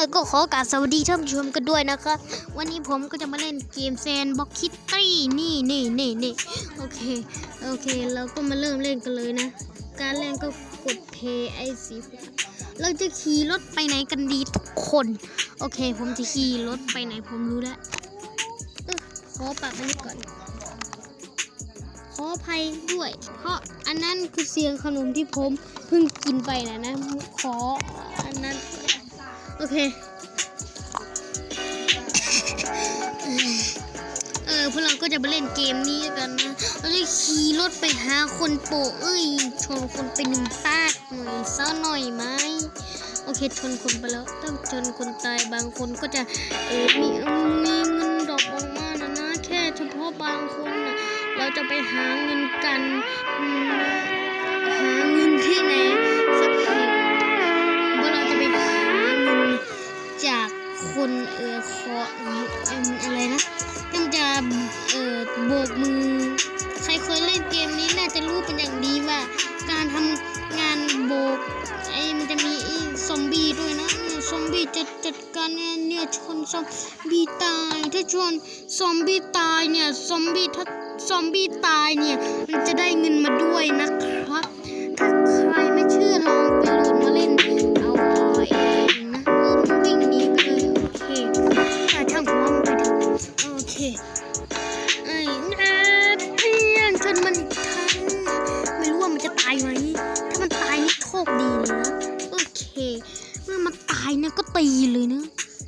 อก็ขอกราบสวัสดีท่านผู้ชมกันด้วยนะคะ วันนี้ผมก็จะมาเล่นเกมแซนบ็อกคิตตี้นี่นี่นี่นี่โอเคโอเค เราก็มาเริ่มเล่นกันเลยนะ การเล่นก็กดเพย์ไอสีเราจะขี่รถไปไหนกันดีทุกคน โอเค ผมจะขี่รถไปไหนผมรู้แล้วออขอปรับอันก่อน ขออภัยด้วย เพราะอันนั้นคือเสียงขนมที่ผมเพิ่งกินไปนะนะขออันนั้น โอเค เออพวกเราก็จะมาเล่นเกมนี้กันนะ เราจะขี่รถไปหาคนโปะเอ้ย ชนคนไปหนึ่งตากหน่อยสักหน่อยไหมโอเคชนคนไปแล้วต้องชนคนตายบางคนก็จะเออมีมีเงินดอกออกมานะนะ แค่เฉพาะบางคนนะเราจะไปหาเงินกันหาเงินที่ไหนู้เป็นอย่างดีว่า การทำงานโบกไอ้มันจะมีซอมบี้ด้วยนะซอมบี้จะจัดการเนี่ยเนี่ยชนซอมบี้ตายถ้าชนซอมบี้ตายเนี่ยซอมบี้ถ้าซอมบี้ตายเนี่ยมันจะได้เงินมาด้วยนะครับ เมื่อมันตายเนี่ยก็ตีเลยนะ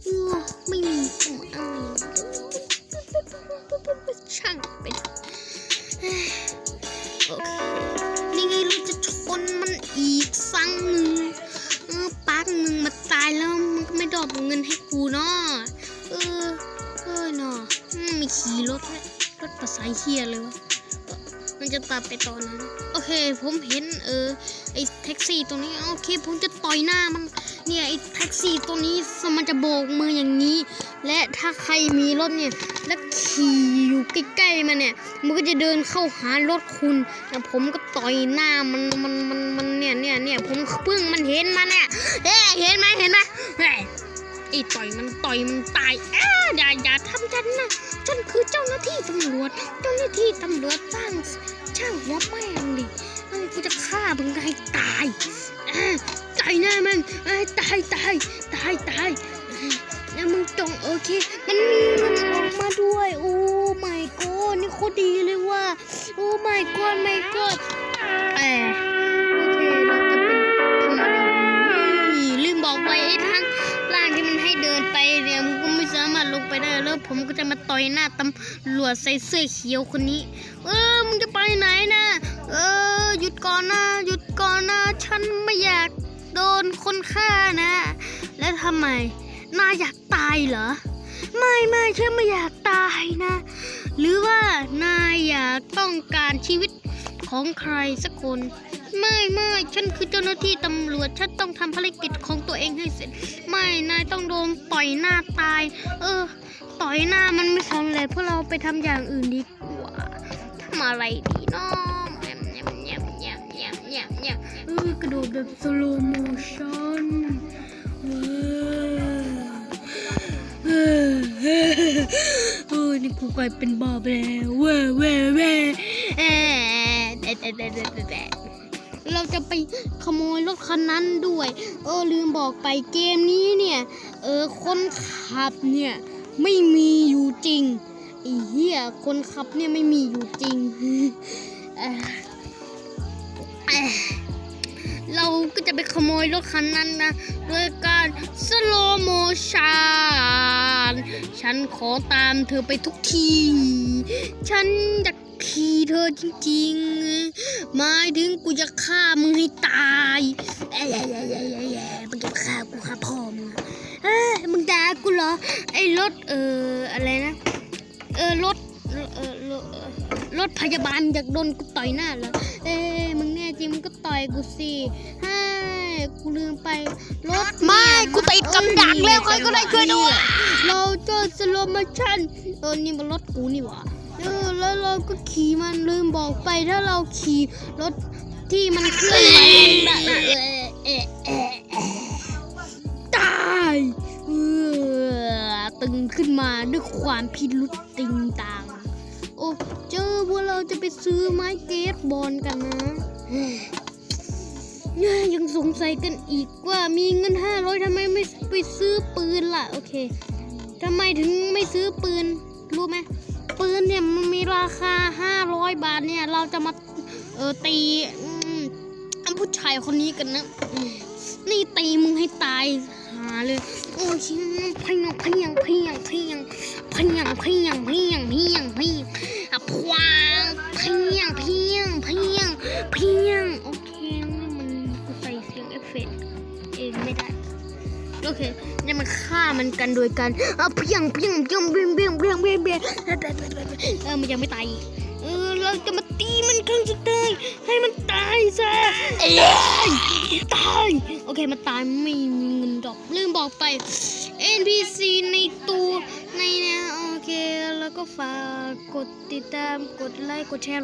เออไม่มีกลุ่มอะไรช่างเป็นโอเคนี่ไงเราจะชนมันอีกสังหนึ่งเออปักหนึ่งมันตายแล้วมันก็ไม่ดอกเงินให้กูเนาะเออเออเนาะอืมมีขี่รถรถภาษาเฮียเลยวะมันจะตัดไปตอนนั้น โอเค ผมเห็นเออไอ้แท็กซี่ตัวนี้ โอเค ผมจะต่อยหน้ามัน เนี่ยไอ้แท็กซี่ตัวนี้มันจะโบกมืออย่างนี้ และถ้าใครมีรถเนี่ยแล้วขี่อยู่ใกล้ๆมันเนี่ย มันก็จะเดินเข้าหารถคุณแล้วผมก็ต่อยหน้ามันมันมันมันเนี่ยเนี่ยเนี่ยผมเพิ่งมันเห็นมันเนี่ยเอ๊เห็นไหมเห็นไหมเฮ้ยไอ้ต่อยมันต่อยมันตายอ้าอย่าอย่าทำฉันนะฉันคือเจ้าหน้าที่ตำรวจเจ้าหน้าที่ตำรวจสร้างช่างหัวแม่งดิเอ้ยกูจะฆ่ามึงให้ตาย ตายหน้ามึงเอ้ตายตายตายตายแล้วมึงจงโอเค มันมีเงินออกมาด้วย โอ้ my god นี่โคตรดีเลยว่ะโอ้ my god my god เออโอเคเราจะเป็นทำอะไรดีลืมบอกไปไอ้ทางล่างที่มันให้เดินไปเนี่ยมันก็ไม่สามารถลงไปได้แล้วผมก็จะมาต่อยหน้าตำรวจใส่เสื้อเขียวคนนี้ เออมึงจะไปไหนนะ เออหยุดก่อนนะหยุดก่อนนะ ฉันไม่อยาก โดนคนฆ่านะ แล้วทำไมนายอยากตายเหรอ ไม่ไม่ฉันไม่อยากตายนะ หรือว่านายอยากต้องการชีวิตของใครสักคน ไม่ไม่ฉันคือเจ้าหน้าที่ตำรวจฉันต้องทำภารกิจของตัวเองให้เสร็จ ไม่นายต้องโดนต่อยหน้าตาย เออ ต่อยหน้ามันไม่สำเร็จพวกเราไปทำอย่างอื่นดีกว่าทำอะไรดีเนาะ แบบสโลโมชั่นเออนี่กูกลายเป็นบาไปแล้วเว้เว้เว้เอ๊ะเด็ดเด็ดเด็ดเด็ดเด็ดเราจะไปขโมยรถคันนั้นด้วย เออลืมบอกไปเกมนี้เนี่ย เออคนขับเนี่ยไม่มีอยู่จริงไอ้เหี้ยคนขับเนี่ยไม่มีอยู่จริง เราก็จะไปขโมยรถคันนั้นนะด้วยการสโลโมชันฉันขอตามเธอไปทุกที ฉันอยากขี่เธอจริงๆหมายถึงกูจะฆ่ามึงให้ตายเอ้ยเอ้ยเอ้ยเอ้ยเอ้ยเอ้ยมึงจะฆ่ากูฆ่าพ่อมึงเอ้ยมึงด่ากูเหรอ ไอ้รถเอออะไรนะ เออรถเออรถพยาบาลอยากโดนกูต่อยหน้าเหรอเอ้ จริงมึงก็ต่อยกูสิให้กูลืมไปรถไม่เนี่ยกูติดกับดักแล้วใครก็ได้ช่วยด้วยเราเจอสโลโมชั่นเออนี่มันรถกูนี่หว่าเออแล้วเราก็ขี่มันลืมบอกไปถ้าเราขี่รถที่มันเคลื่อนไหวได้เออเออเออเออตายเอตึงขึ้นมาด้วยความพิรุษติงต่าง โอ้เจอพวกเราจะไปซื้อไม้เกตบอลกันนะเฮ้ ยังสงสัยกันอีกว่ามีเงินห้าร้อยทำไมไม่ไปซื้อปืนล่ะ โอเคทำไมถึงไม่ซื้อปืน รู้ไหมปืนเนี่ยมันมีราคาห้าร้อยบาทเนี่ย เราจะมาเออตีอืมผู้ชายคนนี้กันนะ นี่ตีมึงให้ตายหาเลย โอ้ยเพียงเพียงเพียงเพียงเพียงเพียงเพียงเพียงเพียงอะพวางเพียงเพียงเพียง เพียง โอเคนี่มันใส่เสียงเอฟเฟกต์เองไม่ได้ โอเคเนี่ยมันฆ่ามันกันโดยการเอาเพียงเพียงเพียงเพียงเพียงเพียงเพียงเพียงเออมันยังไม่ตายเออเราจะมาตีมันครั้งสุดท้ายให้มันตายซะเอ้ตายโอเคมันตายไม่มีเงินดอกลืมบอกไป NPC ในตัวในนะโอเคแล้วก็ฝากกดติดตามกดไลค์กดแชร์